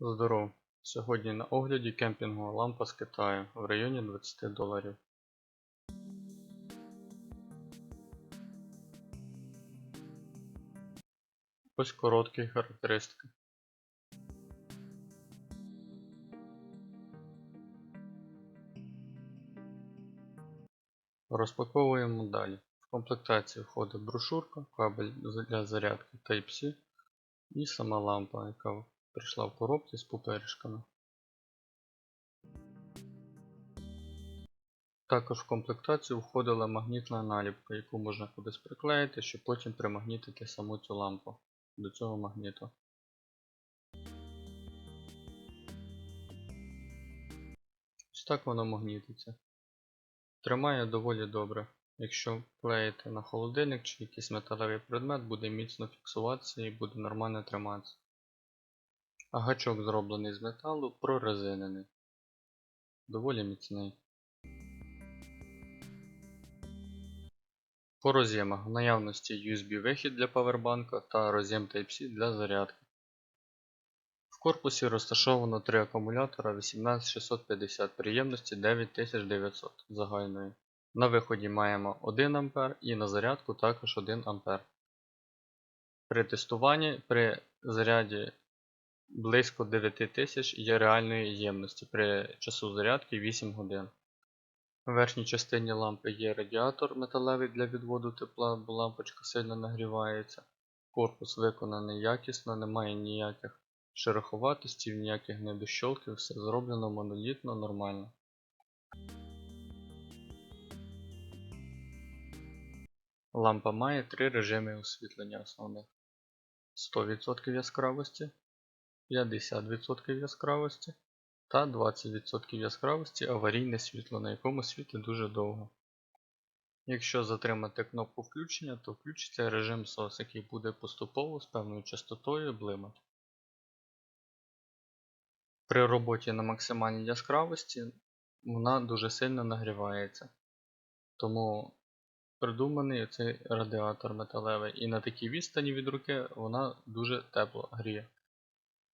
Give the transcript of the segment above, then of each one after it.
Здоров! Сьогодні на огляді кемпінгова лампа з Китаю в районі 20 доларів. Ось короткі характеристики. Розпаковуємо далі. В комплектацію входить брошурка, кабель для зарядки Type-C і сама лампа, яка прийшла в коробці з пупиришками. Також в комплектацію входила магнітна наліпка, яку можна кудись приклеїти, щоб потім примагнітити саму цю лампу до цього магніту. Ось так воно магнітиться. Тримає доволі добре. Якщо клеїти на холодильник чи якийсь металевий предмет, буде міцно фіксуватися і буде нормально триматися. Гачок зроблений з металу, прорезинений. Доволі міцний. По роз'ємах в наявності USB вихід для павербанка та роз'єм Type-C для зарядки. В корпусі розташовано три акумулятора 18650 приємності 9900 загальної. На виході маємо 1 А і на зарядку також 1 А. При тестуванні при заряді близько 9000 є реальної ємності при часу зарядки 8 годин. В верхній частині лампи є радіатор металевий для відводу тепла, бо лампочка сильно нагрівається. Корпус виконаний якісно, немає ніяких шероховатостей, ніяких недощолків, все зроблено монолітно, нормально. Лампа має три режими освітлення основних: 100% яскравості, 50% яскравості та 20% яскравості аварійне світло, на якому світить дуже довго. Якщо затримати кнопку включення, то включиться режим SOS, який буде поступово з певною частотою блимати. При роботі на максимальній яскравості вона дуже сильно нагрівається. Тому придуманий цей радіатор металевий, і на такій відстані від руки вона дуже тепло гріє.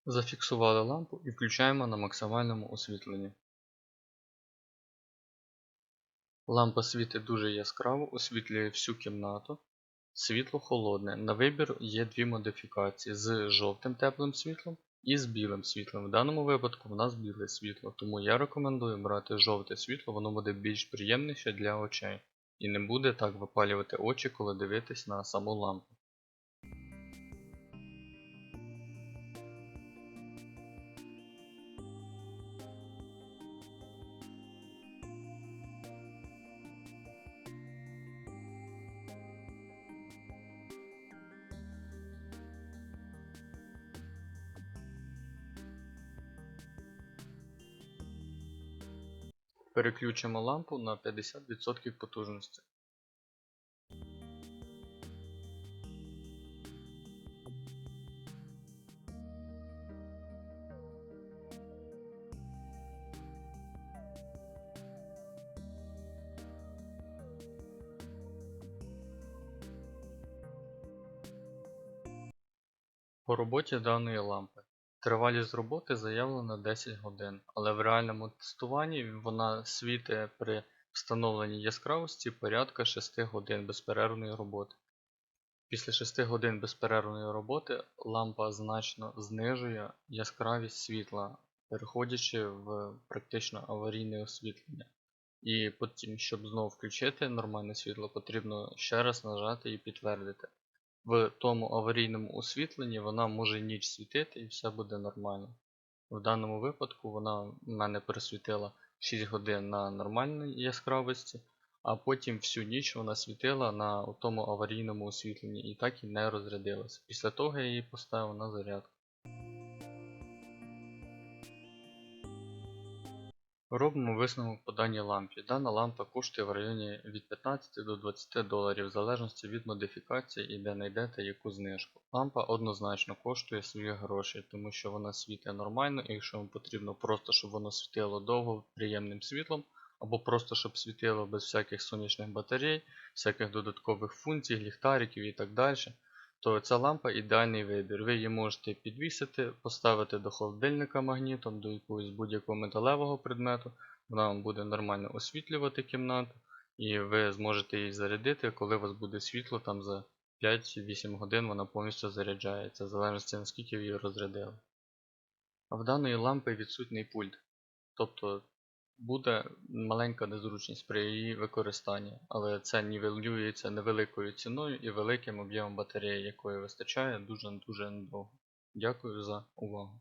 Зафіксували лампу і включаємо на максимальному освітленні. Лампа світить дуже яскраво, освітлює всю кімнату. Світло холодне. На вибір є дві модифікації з жовтим теплим світлом і з білим світлом. В даному випадку в нас біле світло, тому я рекомендую брати жовте світло, воно буде більш приємніше для очей і не буде так випалювати очі, коли дивитись на саму лампу. Переключимо лампу на 50% потужності. По роботі даної лампи. Тривалість роботи заявлена 10 годин, але в реальному тестуванні вона світить при встановленні яскравості порядка 6 годин безперервної роботи. Після 6 годин безперервної роботи лампа значно знижує яскравість світла, переходячи в практично аварійне освітлення. І потім, щоб знову включити нормальне світло, потрібно ще раз нажати і підтвердити в тому аварійному освітленні вона може ніч світити і все буде нормально. В даному випадку вона в мене присвітила 6 годин на нормальній яскравості, а потім всю ніч вона світила на тому аварійному освітленні і так і не розрядилася. Після того я її поставив на зарядку. Робимо висновок по даній лампі. Дана лампа коштує в районі від 15 до 20 доларів в залежності від модифікації і де знайдете яку знижку. Лампа однозначно коштує свої гроші, тому що вона світить нормально, і якщо вам потрібно просто, щоб воно світило довго приємним світлом, або просто щоб світило без всяких сонячних батарей, всяких додаткових функцій, ліхтариків і так далі, то ця лампа ідеальний вибір. Ви її можете підвісити, поставити до холодильника магнітом, до якогось будь-якого металевого предмету. Вона вам буде нормально освітлювати кімнату, і ви зможете її зарядити, коли у вас буде світло, там за 5-8 годин вона повністю заряджається, в залежності наскільки ви її розрядили. А в даної лампи відсутній пульт. Тобто буде маленька незручність при її використанні, але це нівелюється невеликою ціною і великим об'ємом батареї, якої вистачає дуже-дуже недовго. Дякую за увагу.